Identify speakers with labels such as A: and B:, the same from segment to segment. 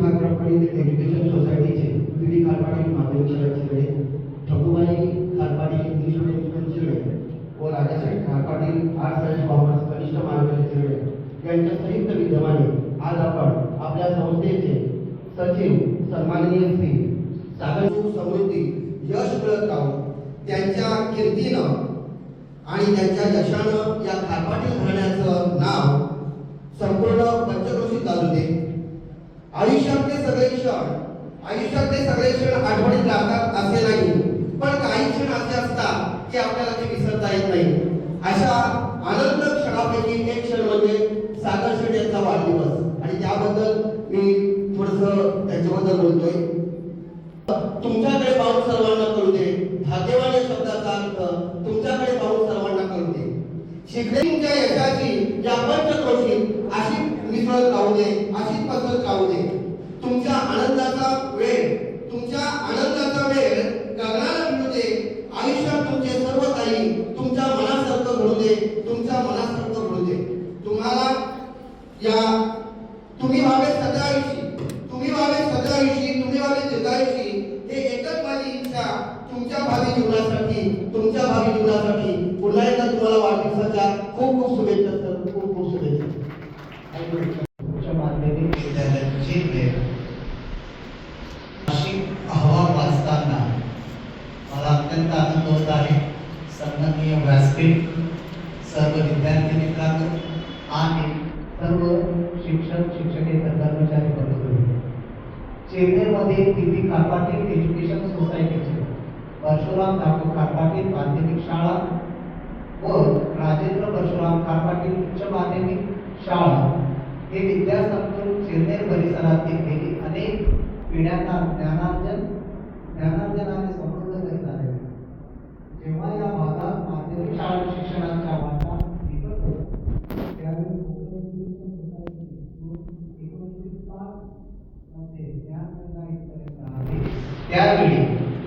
A: खारपाडी education सोसायटीचे P खारपाडी माध्यमिक शाळेचे शिकले Thakubai Kharpadi English medium school व Rajasaheb Kharpadi arts and commerce कनिष्ठ महाविद्यालय शिकले यांच्या संयुक्त विद्यमाने आज आपण आपल्या संस्थेचे सचिव सन्माननीय श्री सागर समृद्धी यश मिळत राहू त्यांच्या कीर्तीनं आणि त्यांच्या यशानं या खारपाटी घराण्याचं नाव संपूर्ण पंचक्रोशी चालू आयुष्यातले सगळे क्षण आयुष्यातले सगळे क्षण आठवणीत राहतात असे नाही. पण काही क्षण असे असतात की आपल्याला ते विसरता येत नाही. अशा आनंद क्षणापैकी एक क्षण म्हणजे सागर शेठ यांचा वाढदिवस. आणि त्याबद्दल मी थोडस त्याच्याबद्दल बोलतोय. तुमच्याकडे पाहून सर्वांना कळू दे. भाग्यवान शब्दाचा अर्थ तुमच्याकडे पाहून सर्वांना कळू दे शिक्षणाच्या यशाची या पंचक्रोशीत अशी मिसळत राहू दे अशीच पसरत राहू दे. तुमच्या आनंदाचा वेळ तुमच्या आनंदाचा वेळ गगनाला मिळू दे. आयुष्यात तुमचे सर्व काही तुमच्या मनासारखं घडू दे तुमच्या मनासारखं घडू दे. तुम्हाला या तुम्ही व्हावे सदायुषी तुम्ही व्हावे सदायुषी तुम्ही व्हावे दीर्घायुषी हे एकच माझी इच्छा. तुमच्या भावी जीवनासाठी तुमच्या भावी जीवनासाठी पुन्हा एकदा तुम्हाला वाढदिवसाच्या खूप खूप शुभेच्छा सर. खूप खूप शुभेच्छा.
B: माध्यमिक विद्यालय जिल्हे नाशिक अहवाल वाचताना मला अत्यंत आनंद होत आहे. सन्माननीय व्यासपीठ सर्व विद्यार्थी मित्रांनो आणि सर्व शिक्षक शिक्षकेतर कर्मचारी वर्ग चेन्नईमध्ये पी कार्पाटील एज्युकेशन सोसायटीचे परशुराम ठाकूर कार्पाटील माध्यमिक शाळा परशुराम पाटील उच्च माध्यमिक शाळा हे विद्यासंकुल चेन्नई परिसरातील गेली. अनेक पिढ्यांना ज्ञानार्जन ज्ञानार्जनाने समृद्ध करीत आहे. जेव्हा या भागात माध्यमिक शाळा शिक्षणाच्या वाटा त्यावेळी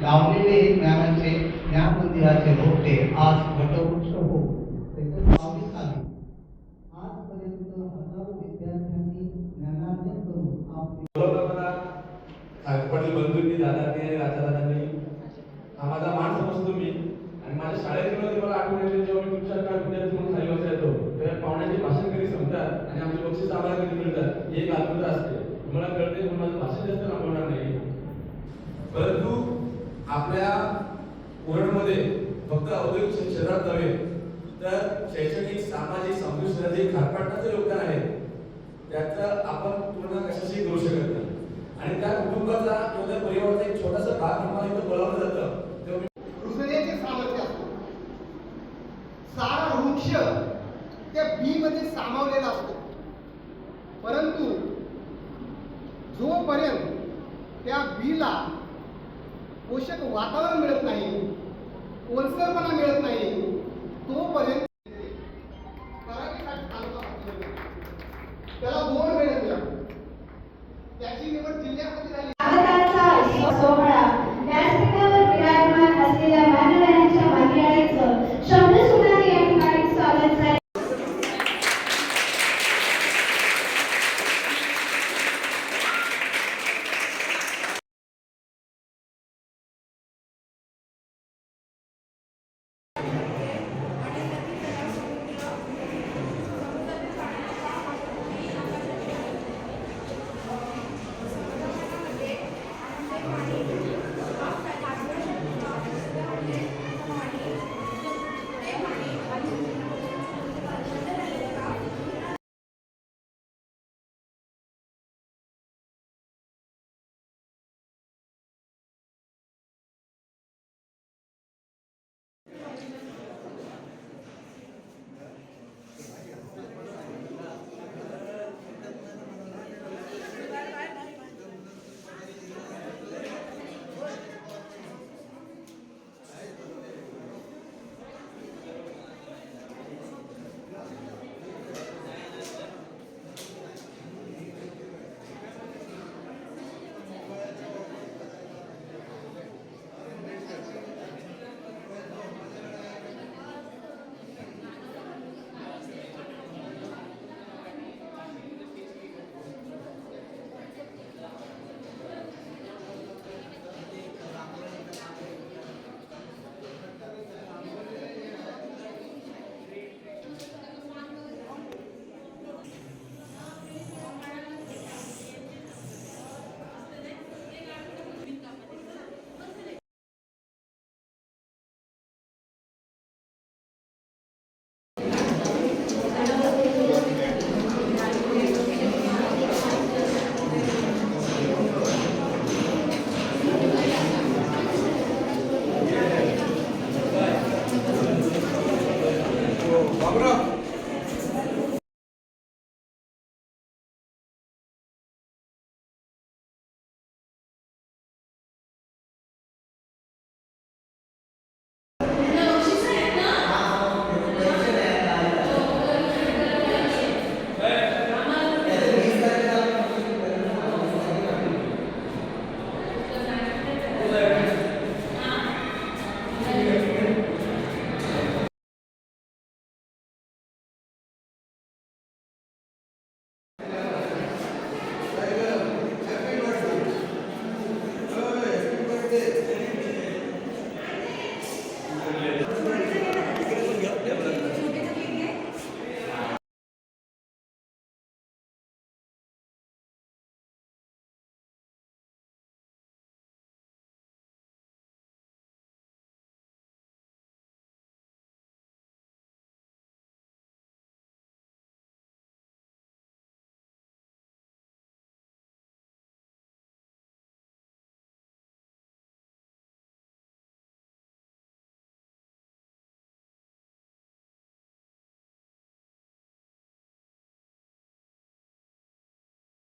B: लावलेले ज्ञानाचे ज्ञान मंदिराचे रोपटे आज
C: घटवून पाटील बंधूंनी दादांनी आणि राजादादांनी हा माझा मान समजतो मी. आणि माझ्या शाळेत गेलो मला आठवण येते जेव्हा मी तुमच्या काळ विद्यार्थी म्हणून खाली बसायचो तेव्हा पाहुण्याचे भाषण कधी संपतात आणि आमचे बक्षीस आम्हाला कधी मिळतात ही एक आतुरता असते. मला कळते म्हणून माझं भाषण जास्त लांबवणार नाही. परंतु आपल्या कोरडमध्ये फक्त औद्योगिक क्षेत्रात नव्हे तर शैक्षणिक सामाजिक सांस्कृतिक जे खारपाटणाचं योगदान आहे. त्याचं आपण पूर्ण कशाशी करू शकत नाही. आणि त्या कुटुंबाचा किंवा त्या परिवाराचा एक छोटासा भाग तुम्हाला इथं बोलावलं जातं.
D: हृदयाचे सामर्थ्य असतो. सारा वृक्ष त्या बी मध्ये सामावलेला असतो. परंतु जोपर्यंत त्या बीला पोषक वातावरण मिळत नाही ओलसरपणा मिळत नाही तोपर्यंत त्याला दोन त्याची निवड जिल्ह्यामध्ये
E: झाली.